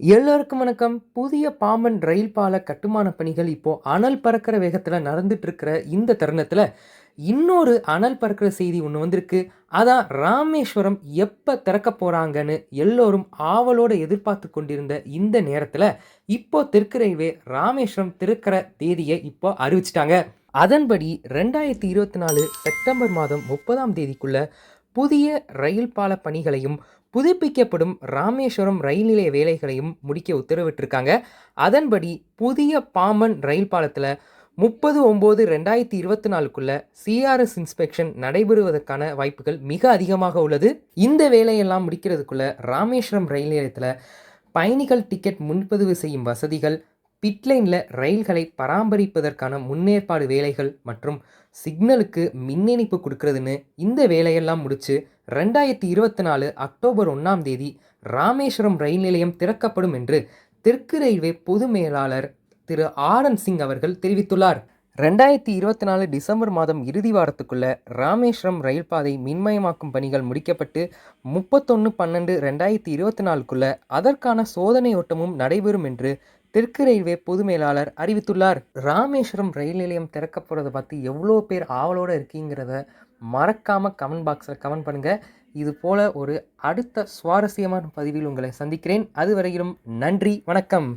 எல்லோருக்கும் வணக்கம். புதிய பாம்பன் ரயில் பால கட்டுமான பணிகள் இப்போ அனல் பறக்கிற வேகத்தில் நடந்துட்டு இருக்கிற இந்த தருணத்தில் இன்னொரு அனல் பறக்கிற செய்தி ஒன்று வந்திருக்கு. அதான் ராமேஸ்வரம் எப்போ திறக்க போகிறாங்கன்னு எல்லோரும் ஆவலோடு எதிர்பார்த்து கொண்டிருந்த இந்த நேரத்தில் இப்போ தெற்கு ரயில்வே ராமேஸ்வரம் திறக்கிற தேதியை இப்போ அறிவிச்சிட்டாங்க. அதன்படி ரெண்டாயிரத்தி இருபத்தி நாலு செப்டம்பர் மாதம் முப்பதாம் தேதிக்குள்ள புதிய ரயில் பால பணிகளையும் புதுப்பிக்கப்படும் ராமேஸ்வரம் ரயில் நிலைய வேலைகளையும் முடிக்க உத்தரவிட்டிருக்காங்க. அதன்படி புதிய பாம்பன் ரயில் பாலத்தில் முப்பது ஒம்பது ரெண்டாயிரத்தி இருபத்தி நாலுக்குள்ள சிஆர்எஸ் இன்ஸ்பெக்ஷன் நடைபெறுவதற்கான வாய்ப்புகள் மிக அதிகமாக உள்ளது. இந்த வேலையெல்லாம் முடிக்கிறதுக்குள்ள ராமேஸ்வரம் ரயில் நிலையத்தில் பயணிகள் டிக்கெட் முன்பதிவு செய்யும் வசதிகள் பிட்லைனில் ரயில்களை பராமரிப்பதற்கான முன்னேற்பாடு வேலைகள் மற்றும் சிக்னலுக்கு மின்னிணைப்பு கொடுக்கறதுன்னு இந்த வேலையெல்லாம் முடித்து ரெண்டாயிரத்தி இருபத்தி நாலு அக்டோபர் ஒன்றாம் தேதி ராமேஸ்வரம் ரயில் நிலையம் திறக்கப்படும் என்று தெற்கு ரயில்வே பொது மேலாளர் திரு ஆர் என் சிங் அவர்கள் தெரிவித்துள்ளார். ரெண்டாயிரத்தி இருபத்தி நாலு டிசம்பர் மாதம் இறுதி வாரத்துக்குள்ள ராமேஸ்வரம் ரயில் பாதை மின்மயமாக்கும் பணிகள் முடிக்கப்பட்டு முப்பத்தொன்று பன்னெண்டு ரெண்டாயிரத்தி இருபத்தி நாலுக்குள்ள அதற்கான சோதனை ஓட்டமும் நடைபெறும் என்று தெற்கு ரயில்வே பொது மேலாளர் அறிவித்துள்ளார் ராமேஸ்வரம் ரயில் நிலையம் திறக்க போகிறத பார்த்து எவ்வளோ பேர் ஆவலோடு இருக்கீங்கிறத மறக்காமல் கமெண்ட் பாக்ஸில் கமெண்ட் பண்ணுங்கள் இது போல ஒரு அடுத்த சுவாரஸ்யமான பதிவில் உங்களை சந்திக்கிறேன். அதுவரையிலும் நன்றி வணக்கம்.